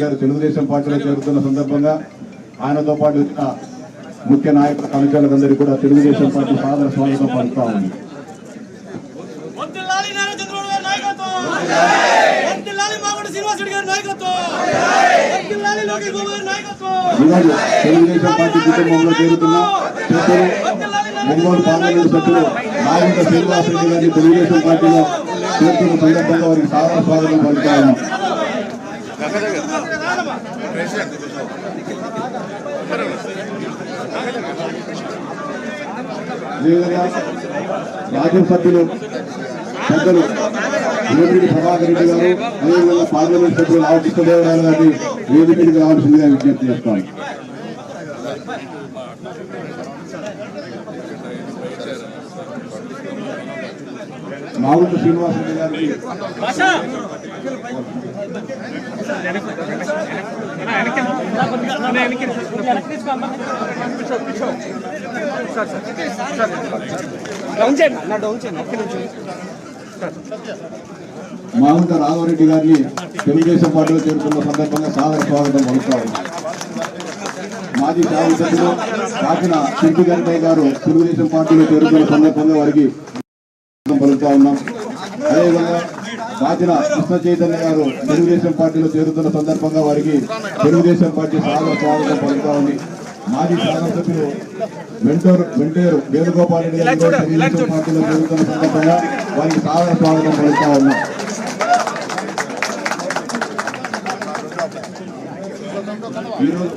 గారు తెలుగుదేశం పార్టీలో చేరుతున్న సందర్భంగా ఆయనతో పాటు వచ్చిన ముఖ్య నాయకుల కమిటీలందరికీ కూడా తెలుగుదేశం పార్టీ సాదర స్వాగతం పలుకుతా ఉంది. ఈరోజు తెలుగుదేశం పార్టీ కుటుంబంలో చేరుతున్న సభ్యులు ఒంగోలు పార్లమెంటు సభ్యులు నాగంట శ్రీనివాసరెడ్డి గారిని తెలుగుదేశం పార్టీలో చేరుతున్న సందర్భంగా వారికి సాదర స్వాగతం పలుకుతా ఉన్నాం. రాజ్య సభ్యులు పెద్దలు వేమిరెడ్డి ప్రభాకర్ రెడ్డి గారు అదేవిధంగా పార్లమెంట్ సభ్యులు రావు కృష్ణదేవరాయలు గారిని వేదికకి రావాల్సిందిగా విజ్ఞప్తి చేస్తాను మాగుంట శ్రీనివాసరెడ్డి గారికి మాగుంట రాఘవరెడ్డి గారిని తెలుగుదేశం పార్టీలో చేరుకున్న సందర్భంగా సాదర స్వాగతం పలుకుతారు మాజీ శాసనసభ్యులు కాకిన చింటి గంటయ్య గారు తెలుగుదేశం పార్టీలో చేరుకున్న సందర్భంగా వారికి పలుకుతా ఉన్నాం. అదేవిధంగా రాజన కృష్ణ చైతన్య గారు తెలుగుదేశం పార్టీలో చేరుతున్న సందర్భంగా వారికి తెలుగుదేశం పార్టీ సాగర స్వాగతం పలుకుతా ఉంది. మాజీ శాసనసభ్యులు వెంటూరు వెంటేరు వేణుగోపాల్ రెడ్డి గారు కూడా తెలుగుదేశం పార్టీలో చేరుతున్న సందర్భంగా వారికి సాగర స్వాగతం పలుకుతా ఉన్నాం. ఈరోజు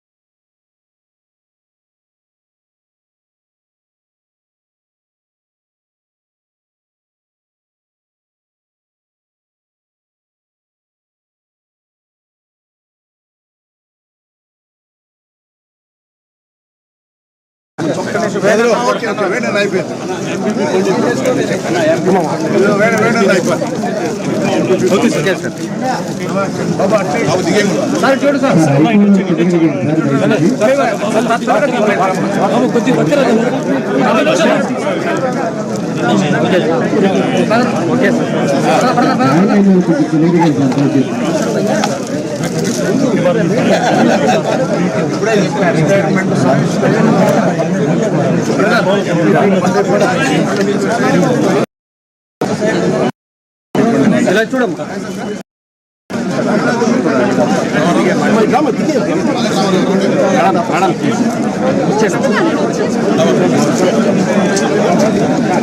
వెంటనే అయిపోయింది వెంటనే వెంటనే okay sir Bellam Satyanarayana MPP జరుమల్ల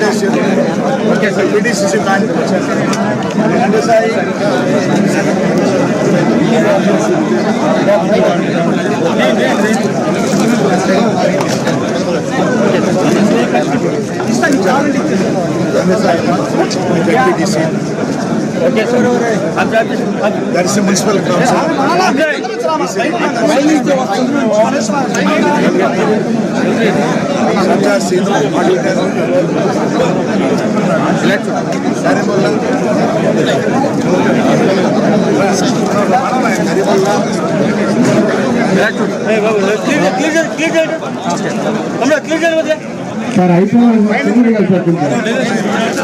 Darsi municipal council Sanja Seenu మాట్లాడారు కరీముల్లా కరీముల్లా క్లియర్ క్లియర్ చేయండి. తమ్ముడు క్లియర్ చేయండి మధ్య సార్ అయిపోయింది సార్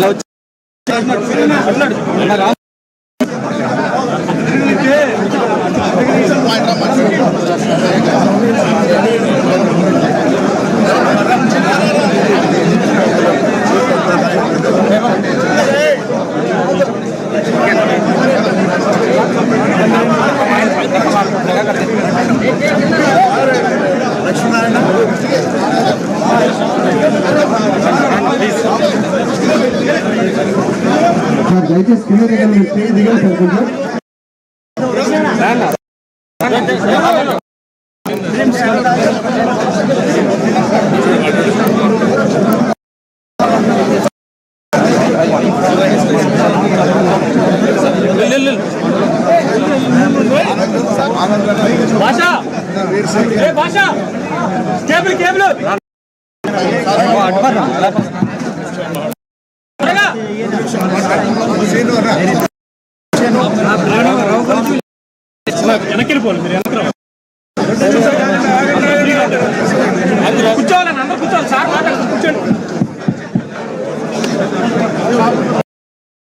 కొంచెం అన్నాడు భాషా ఏ భాష కేబుల్ కేబుల్ త్వరగా వెనకెళ్ళిపోవాలి మీరు వెనక కూర్చోవాలి. సార్ కూర్చోండి.